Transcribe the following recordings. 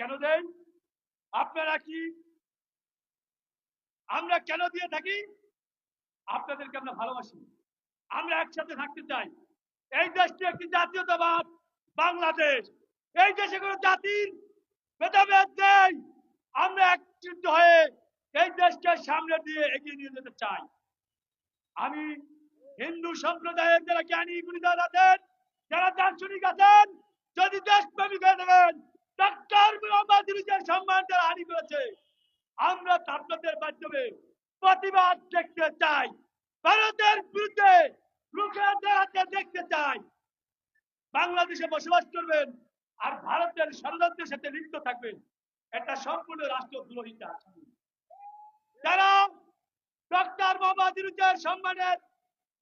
কেন দেই আপনারা কি? আমরা কেন দিয়ে থাকি? আপনাদেরকে আমরা ভালোবাসি। আমরা একসাথে থাকতে চাই। এই দেশটি একটি জাতীয়তাবাদ, বাংলাদেশ। এই দেশে কোনো জাতির ভেদাভেদ নেই। আমরা একত্রিত হয়ে এই দেশকে সামনে দিয়ে এগিয়ে নিয়ে যেতে চাই। আমি হিন্দু সম্প্রদায়ের যারা জ্ঞানী গুণীদার আছেন, যারা দার্শনিক আছেন, যদি দেশপ্রেমিক হয়ে ডাক্তার সম্মান যারা হানি করেছে আমরা মাধ্যমে প্রতিবাদ দেখতে চাই। ভারতের বিরুদ্ধে দাঁড়াতে দেখতে চাই। বাংলাদেশে বসবাস করবেন আর ভারতের ষড়যন্ত্রের সাথে লিপ্ত থাকবেন। এটা সম্পূর্ণ রাষ্ট্রদ্রোহিতা। যারা ডক্টর মোহাম্মদ ইউনুসের সম্মানের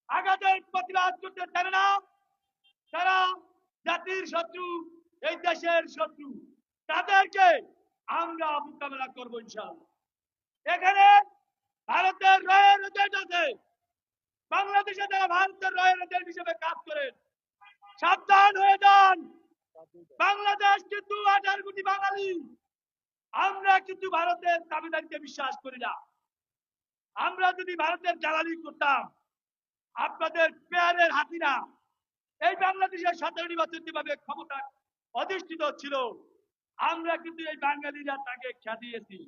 আঘাতের প্রতিবাদ করতে জানে না, তারা জাতির শত্রু, এই দেশের শত্রু। তাদেরকে আমরা মোকাবেলা করব ইনশাআল্লাহ। এখানে ভারতের রয়ের আছে। বাংলাদেশে যারা ভারতের রয়ের এজেন্ট হিসেবে কাজ করেন, সাবধান হয়ে যান। বাংলাদেশ কিন্তু আঠারো কোটি বাঙালি। আমরা কিন্তু ভারতের দাবিদারিতে বিশ্বাস করি না। আমরা যদি ভারতের জ্বালানি করতাম, আপনাদের পেয়ারের হাতিরা এই বাংলাদেশের সতেরোটি বছর যেভাবে ক্ষমতা অধিষ্ঠিত ছিল আমরা কিন্তু এই বাঙালিরা তাকে খেদিয়েছি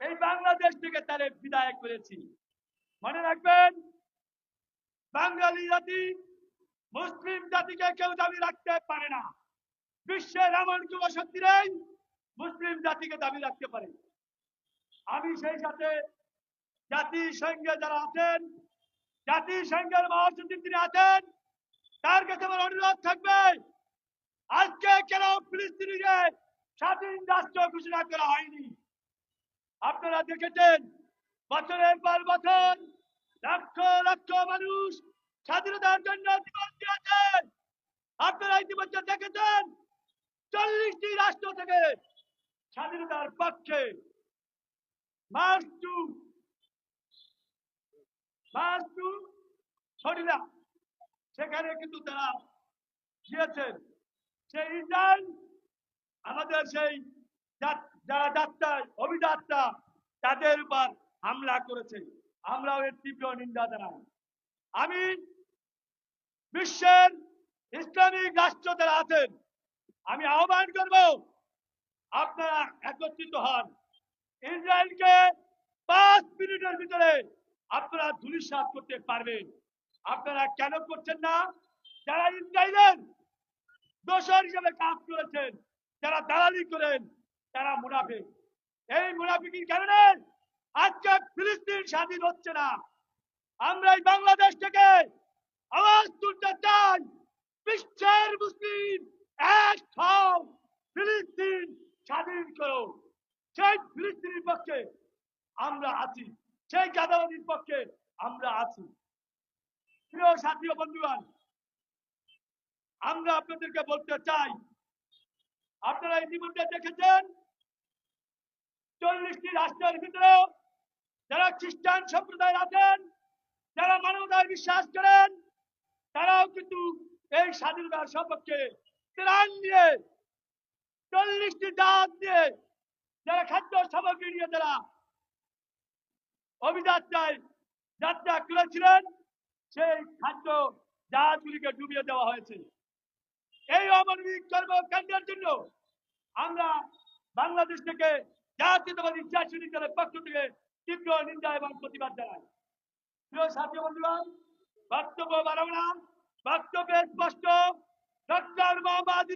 এই বাংলাদেশ থেকে তারে বিদায় করেছি। মনে রাখবেন, বাঙালি জাতি মুসলিম জাতিকে কেউ দাবি রাখতে পারে না। বিশ্বের এমন কোন শক্তি নেই, মুসলিম জাতিকে দাবি রাখতে পারে। আমি সেই সাথে জাতিসংঘে যারা আছেন, জাতিসংঘের মহাসচিব তিনি আছেন, তার কাছে আমার অনুরোধ থাকবে, আজকে কেন ফিলিস্তিনিকে স্বাধীন রাষ্ট্র ঘোষণা করা হয়নি। আপনারা দেখেছেন, বছরের পর বছর লক্ষ লক্ষ মানুষ স্বাধীনতার জন্য জীবন দিয়েছেন। আপনারা ইতিমধ্যে দেখেছেন, চল্লিশটি রাষ্ট্র থেকে স্বাধীনতার পক্ষে মার্চ টু মার্চ টু সেখানে কিন্তু তারা গিয়েছেন সেই ইসরায়েল আমাদের সেই যারা যাত্রা, অভিযাত্রা, তাদের উপর হামলা করেছে। আমরাও এর তীব্র নিন্দা জানাই। আমি বিশ্বের ইসলামিক রাষ্ট্র যারা আছেন। আমি আহ্বান করব, আপনারা একত্রিত হন। ইসরায়েলকে পাঁচ মিনিটের ভিতরে আপনারা ধুলিসাৎ করতে পারবেন। আপনারা কেন করছেন না? যারা ইসরায়েলের দোষর হিসেবে কাজ করেছেন যারা দালালি করেন, তারা মুনাফিক। এই মুনাফিকির কারণে আজকে ফিলিস্তিন স্বাধীন হচ্ছে না। আমরা এই বাংলাদেশ থেকে আওয়াজ তুলতে চাই, বিশ্বের মুসলিম এক হও, ফিলিস্তিন স্বাধীন করো সেই ফিলিস্তিনের পক্ষে আমরা আছি, সেই গাদাবাদীর পক্ষে আমরা আছি। প্রিয় সাথী বন্ধুগণ, আমরা আপনাদেরকে বলতে চাই আপনারা ইতিমধ্যে দেখেছেন চল্লিশটি রাষ্ট্রের ভিতরে যারা খ্রিস্টান সম্প্রদায় আছেন, যারা মানবতায় বিশ্বাস করেন, তারাও কিন্তু এই স্বাধীনতার সপক্ষে ত্রাণ নিয়ে চল্লিশটি জাহাজ নিয়ে যারা খাদ্য সামগ্রী নিয়ে যারা অভিযাত্রায় যাত্রা করেছিলেন, সেই খাদ্য জাহাজগুলিকে ডুবিয়ে দেওয়া হয়েছে। এই অমানবিক কর্মকাণ্ডের জন্য আমরা বাংলাদেশ থেকে জাতীয়তাবাদী চাষী দলের পক্ষ থেকে তীব্র নিন্দা এবং প্রতিবাদ জানাই। প্রিয় সাথী বন্ধুরা, বক্তব্য বাড়াবো না। বক্তব্যে স্পষ্ট। ডক্টর মোহাম্মদ